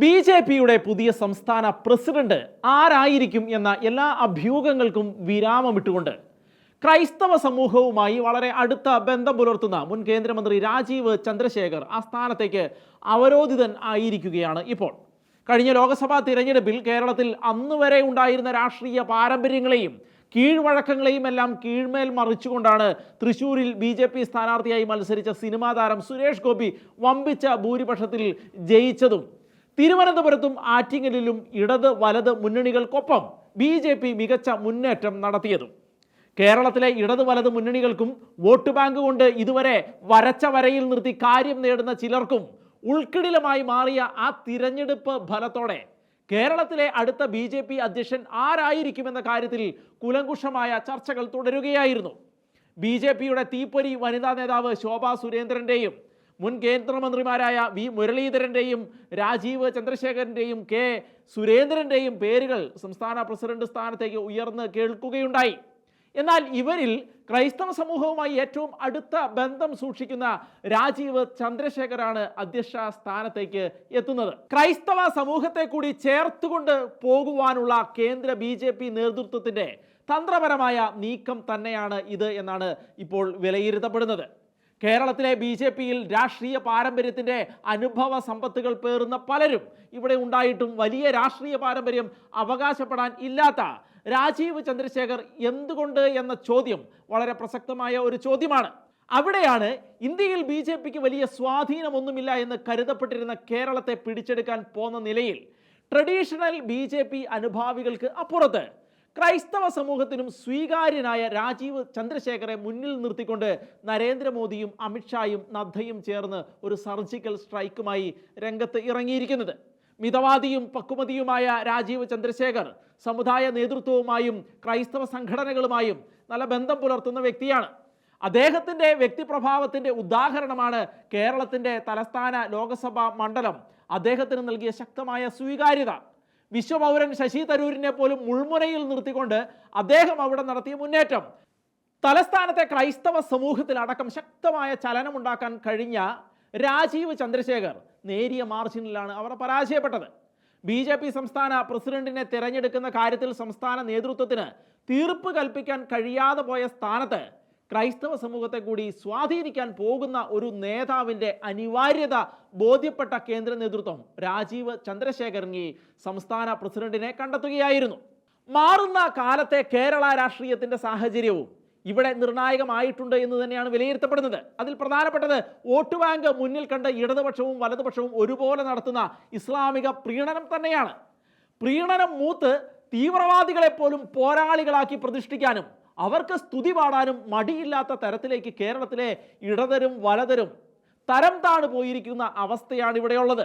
B J പിയുടെ പുതിയ സംസ്ഥാന പ്രസിഡന്റ് ആരായിരിക്കും എന്ന എല്ലാ അഭ്യൂഹങ്ങൾക്കും വിരാമമിട്ടുകൊണ്ട് ക്രൈസ്തവ സമൂഹവുമായി വളരെ അടുത്ത ബന്ധം പുലർത്തുന്ന മുൻ കേന്ദ്രമന്ത്രി രാജീവ് ചന്ദ്രശേഖർ ആ സ്ഥാനത്തേക്ക് അവരോധിതൻ ആയിരിക്കുകയാണ് ഇപ്പോൾ. കഴിഞ്ഞ ലോക്സഭാ തിരഞ്ഞെടുപ്പിൽ കേരളത്തിൽ അന്നുവരെ ഉണ്ടായിരുന്ന രാഷ്ട്രീയ പാരമ്പര്യങ്ങളെയും കീഴ്വഴക്കങ്ങളെയും എല്ലാം കീഴ്മേൽ മറിച്ചുകൊണ്ടാണ് തൃശൂരിൽ ബി ജെ പി സ്ഥാനാർത്ഥിയായി മത്സരിച്ച സിനിമാ താരം സുരേഷ് ഗോപി വമ്പിച്ച ഭൂരിപക്ഷത്തിൽ ജയിച്ചതും. തിരുവനന്തപുരത്തും ആറ്റിങ്ങലിലും ഇടത് വലത് മുന്നണികൾക്കൊപ്പം ബി ജെ പി മികച്ച മുന്നേറ്റം നടത്തിയതും. കേരളത്തിലെ ഇടത് വലത് മുന്നണികൾക്കും വോട്ട് ബാങ്ക് കൊണ്ട് ഇതുവരെ വരച്ച വരയിൽ നിർത്തി കാര്യം നേടുന്ന ചിലർക്കും ഉൾക്കിടിലമായി മാറിയ ആ തിരഞ്ഞെടുപ്പ് ഫലത്തോടെ കേരളത്തിലെ അടുത്ത ബി ജെ പി അധ്യക്ഷൻ ആരായിരിക്കുമെന്ന കാര്യത്തിൽ കുലങ്കുഷമായ ചർച്ചകൾ തുടരുകയായിരുന്നു. ബി ജെ പിയുടെ തീപ്പൊരി വനിതാ നേതാവ് ശോഭാ സുരേന്ദ്രന്റെയും മുൻ കേന്ദ്രമന്ത്രിമാരായ വി മുരളീധരന്റെയും രാജീവ് ചന്ദ്രശേഖരന്റെയും കെ സുരേന്ദ്രന്റെയും പേരുകൾ സംസ്ഥാന പ്രസിഡന്റ് സ്ഥാനത്തേക്ക് ഉയർന്ന് കേൾക്കുകയുണ്ടായി. എന്നാൽ ഇവരിൽ ക്രൈസ്തവ സമൂഹവുമായി ഏറ്റവും അടുത്ത ബന്ധം സൂക്ഷിക്കുന്ന രാജീവ് ചന്ദ്രശേഖരാണ് അധ്യക്ഷ സ്ഥാനത്തേക്ക് എത്തുന്നത്. ക്രൈസ്തവ സമൂഹത്തെ കൂടി ചേർത്തുകൊണ്ട് പോകുവാനുള്ള കേന്ദ്ര ബി ജെ പി നേതൃത്വത്തിന്റെ തന്ത്രപരമായ നീക്കം തന്നെയാണ് ഇത് എന്നാണ് ഇപ്പോൾ വിലയിരുത്തപ്പെടുന്നത്. കേരളത്തിലെ ബി ജെ പിയിൽ രാഷ്ട്രീയ പാരമ്പര്യത്തിന്റെ അനുഭവ സമ്പത്തുകൾ പേറുന്ന പലരും ഇവിടെ ഉണ്ടായിട്ടും വലിയ രാഷ്ട്രീയ പാരമ്പര്യം അവകാശപ്പെടാൻ ഇല്ലാത്ത രാജീവ് ചന്ദ്രശേഖർ എന്തുകൊണ്ട് എന്ന ചോദ്യം വളരെ പ്രസക്തമായ ഒരു ചോദ്യമാണ്. അവിടെയാണ് ഇന്ത്യയിൽ ബി ജെ പിക്ക് വലിയ സ്വാധീനമൊന്നുമില്ല എന്ന് കരുതപ്പെട്ടിരുന്ന കേരളത്തെ പിടിച്ചെടുക്കാൻ പോന്ന നിലയിൽ ട്രഡീഷണൽ ബി ജെ പി അനുഭാവികൾക്ക് അപ്പുറത്ത് ക്രൈസ്തവ സമൂഹത്തിനും സ്വീകാര്യനായ രാജീവ് ചന്ദ്രശേഖരെ മുന്നിൽ നിർത്തിക്കൊണ്ട് നരേന്ദ്രമോദിയും അമിത്ഷായും നദ്ദയും ചേർന്ന് ഒരു സർജിക്കൽ സ്ട്രൈക്കുമായി രംഗത്ത് ഇറങ്ങിയിരിക്കുന്നത്. മിതവാദിയും പക്വമതിയുമായ രാജീവ് ചന്ദ്രശേഖർ സമുദായ നേതൃത്വവുമായും ക്രൈസ്തവ സംഘടനകളുമായും നല്ല ബന്ധം പുലർത്തുന്ന വ്യക്തിയാണ്. അദ്ദേഹത്തിന്റെ വ്യക്തിപ്രഭാവത്തിന്റെ ഉദാഹരണമാണ് കേരളത്തിന്റെ തലസ്ഥാന ലോകസഭാ മണ്ഡലം. അദ്ദേഹത്തിന് നൽകിയ ശക്തമായ സ്വീകാര്യത. വിശ്വപൗരൻ ശശി തരൂരിനെ പോലും മുൾമുനയിൽ നിർത്തിക്കൊണ്ട് അദ്ദേഹം അവിടെ നടത്തിയ മുന്നേറ്റം. തലസ്ഥാനത്തെ ക്രൈസ്തവ സമൂഹത്തിൽ അടക്കം ശക്തമായ ചലനമുണ്ടാക്കാൻ കഴിഞ്ഞ രാജീവ് ചന്ദ്രശേഖർ നേരിയ മാർജിനിലാണ് അവർ പരാജയപ്പെട്ടത്. ബി ജെ പി സംസ്ഥാന പ്രസിഡന്റിനെ തിരഞ്ഞെടുക്കുന്ന കാര്യത്തിൽ സംസ്ഥാന നേതൃത്വത്തിന് തീർപ്പ് കൽപ്പിക്കാൻ കഴിയാതെ പോയ സ്ഥാനത്ത് ക്രൈസ്തവ സമൂഹത്തെ കൂടി സ്വാധീനിക്കാൻ പോകുന്ന ഒരു നേതാവിന്റെ അനിവാര്യത ബോധ്യപ്പെട്ട കേന്ദ്ര നേതൃത്വം രാജീവ് ചന്ദ്രശേഖരനെ സംസ്ഥാന പ്രസിഡന്റിനെ കണ്ടെത്തുകയായിരുന്നു. മാറുന്ന കാലത്തെ കേരള രാഷ്ട്രീയത്തിന്റെ സാഹചര്യവും ഇവിടെ നിർണായകമായിട്ടുണ്ട് എന്ന് തന്നെയാണ് വിലയിരുത്തപ്പെടുന്നത്. അതിൽ പ്രധാനപ്പെട്ടത് വോട്ട് ബാങ്ക് മുന്നിൽ കണ്ട് ഇടതുപക്ഷവും വലതുപക്ഷവും ഒരുപോലെ നടത്തുന്ന ഇസ്ലാമിക പ്രീണനം തന്നെയാണ്. പ്രീണനം മൂത്ത് തീവ്രവാദികളെപ്പോലും പോരാളികളാക്കി പ്രതിഷ്ഠിക്കാനും അവർക്ക് സ്തുതി പാടാനും മടിയില്ലാത്ത തരത്തിലേക്ക് കേരളത്തിലെ ഇടതരും വലതരും തരം താണു പോയിരിക്കുന്ന അവസ്ഥയാണ് ഇവിടെയുള്ളത്.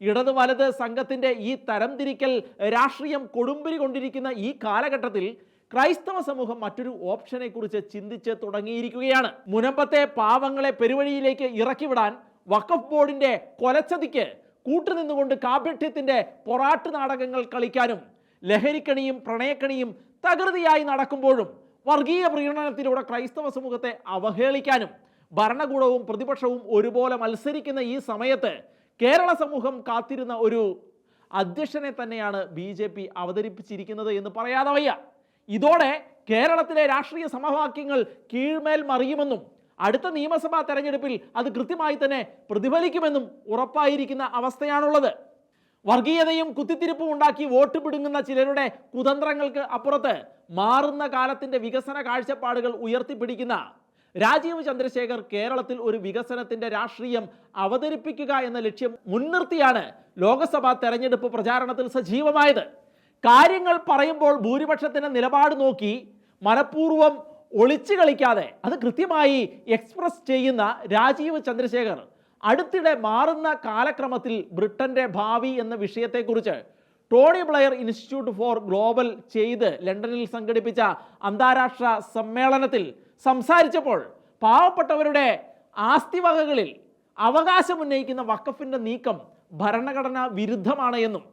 ഇടത് വലത് സംഘത്തിന്റെ ഈ തരംതിരിക്കൽ രാഷ്ട്രീയം കൊടുമ്പിരി കൊണ്ടിരിക്കുന്ന ഈ കാലഘട്ടത്തിൽ ക്രൈസ്തവ സമൂഹം മറ്റൊരു ഓപ്ഷനെ കുറിച്ച് ചിന്തിച്ച് തുടങ്ങിയിരിക്കുകയാണ്. മുനമ്പത്തെ പാവങ്ങളെ പെരുവഴിയിലേക്ക് ഇറക്കിവിടാൻ വഖഫ് ബോർഡിന്റെ കൊലച്ചതിക്ക് കൂട്ടുനിന്നുകൊണ്ട് കാപഠ്യത്തിന്റെ പൊറാട്ട് നാടകങ്ങൾ കളിക്കാനും ലഹരിക്കണിയും പ്രണയക്കണിയും തകൃതിയായി നടക്കുമ്പോഴും വർഗീയ പ്രീണനത്തിലൂടെ ക്രൈസ്തവ സമൂഹത്തെ അവഹേളിക്കാനും ഭരണകൂടവും പ്രതിപക്ഷവും ഒരുപോലെ മത്സരിക്കുന്ന ഈ സമയത്ത് കേരള സമൂഹം കാത്തിരുന്ന ഒരു അധ്യക്ഷനെ തന്നെയാണ് ബി ജെ പി അവതരിപ്പിച്ചിരിക്കുന്നത് എന്ന് പറയാതെ വയ്യ. ഇതോടെ കേരളത്തിലെ രാഷ്ട്രീയ സമവാക്യങ്ങൾ കീഴ്മേൽ മറിയുമെന്നും അടുത്ത നിയമസഭാ തെരഞ്ഞെടുപ്പിൽ അത് കൃത്യമായി തന്നെ പ്രതിഫലിക്കുമെന്നും ഉറപ്പായിരിക്കുന്ന അവസ്ഥയാണുള്ളത്. വർഗീയതയും കുത്തിത്തിരിപ്പും ഉണ്ടാക്കി വോട്ട് പിടുങ്ങുന്ന ചിലരുടെ കുതന്ത്രങ്ങൾക്ക് അപ്പുറത്ത് മാറുന്ന കാലത്തിന്റെ വികസന കാഴ്ചപ്പാടുകൾ ഉയർത്തിപ്പിടിക്കുന്ന രാജീവ് ചന്ദ്രശേഖർ കേരളത്തിൽ ഒരു വികസനത്തിന്റെ രാഷ്ട്രീയം അവതരിപ്പിക്കുക എന്ന ലക്ഷ്യം മുൻനിർത്തിയാണ് ലോക്സഭാ തെരഞ്ഞെടുപ്പ് പ്രചാരണത്തിൽ സജീവമായത്. കാര്യങ്ങൾ പറയുമ്പോൾ ഭൂരിപക്ഷത്തിന്റെ നിലപാട് നോക്കി മനഃപൂർവം ഒളിച്ചു കളിക്കാതെ അത് കൃത്യമായി എക്സ്പ്രസ് ചെയ്യുന്ന രാജീവ് ചന്ദ്രശേഖർ അടുത്തിടെ മാറുന്ന കാലക്രമത്തിൽ ബ്രിട്ടന്റെ ഭാവി എന്ന വിഷയത്തെക്കുറിച്ച് Tony Blair Institute for Global ചെയ്ത് ലണ്ടനിൽ സംഘടിപ്പിച്ച അന്താരാഷ്ട്ര സമ്മേളനത്തിൽ സംസാരിച്ചപ്പോൾ പാവപ്പെട്ടവരുടെ ആസ്തിവകകളിൽ അവകാശമുന്നയിക്കുന്ന വഖഫിന്റെ നീക്കം ഭരണഘടനാ വിരുദ്ധമാണ് എന്നും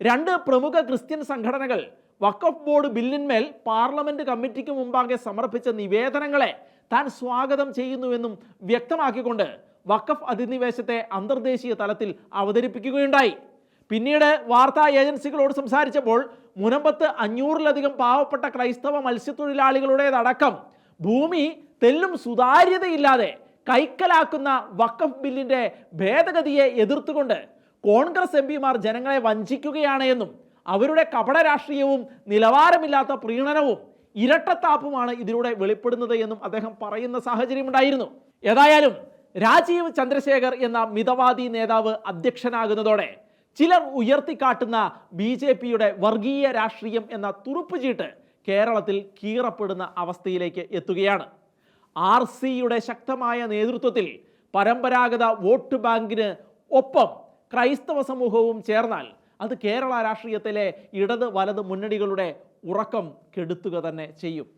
രണ്ട് പ്രമുഖ ക്രിസ്ത്യൻ സംഘടനകൾ വക്കഫ് ബോർഡ് ബില്ലിന്മേൽ പാർലമെന്റ് കമ്മിറ്റിക്ക് മുമ്പാകെ സമർപ്പിച്ച നിവേദനങ്ങളെ താൻ സ്വാഗതം ചെയ്യുന്നുവെന്നും വ്യക്തമാക്കിക്കൊണ്ട് വഖഫ് അധിനിവേശത്തെ അന്തർദേശീയ തലത്തിൽ അവതരിപ്പിക്കുകയുണ്ടായി. പിന്നീട് വാർത്താ ഏജൻസികളോട് സംസാരിച്ചപ്പോൾ മുനമ്പത്ത് അഞ്ഞൂറിലധികം പാവപ്പെട്ട ക്രൈസ്തവ മത്സ്യത്തൊഴിലാളികളുടേതടക്കം ഭൂമി തെല്ലും സുതാര്യതയില്ലാതെ കൈക്കലാക്കുന്ന വഖഫ് ബില്ലിന്റെ ഭേദഗതിയെ എതിർത്തുകൊണ്ട് കോൺഗ്രസ് എം പിമാർ ജനങ്ങളെ വഞ്ചിക്കുകയാണ് എന്നും അവരുടെ കപട രാഷ്ട്രീയവും നിലവാരമില്ലാത്ത പ്രീണനവും ഇരട്ടത്താപ്പുമാണ് ഇതിലൂടെ വെളിപ്പെടുന്നത് എന്നും അദ്ദേഹം പറയുന്ന സാഹചര്യമുണ്ടായിരുന്നു. ഏതായാലും രാജീവ് ചന്ദ്രശേഖർ എന്ന മിതവാദി നേതാവ് അധ്യക്ഷനാകുന്നതോടെ ചിലർ ഉയർത്തിക്കാട്ടുന്ന ബി ജെ പിയുടെ വർഗീയ രാഷ്ട്രീയം എന്ന തുറുപ്പ് ചീട്ട് കേരളത്തിൽ കീറപ്പെടുന്ന അവസ്ഥയിലേക്ക് എത്തുകയാണ്. ആർ സിയുടെ ശക്തമായ നേതൃത്വത്തിൽ പരമ്പരാഗത വോട്ട് ബാങ്കിന് ഒപ്പം ക്രൈസ്തവ സമൂഹവും ചേർന്നാൽ അത് കേരള രാഷ്ട്രീയത്തിലെ ഇടത് വലത് മുന്നണികളുടെ ഉറക്കം കെടുത്തുക തന്നെ ചെയ്യും.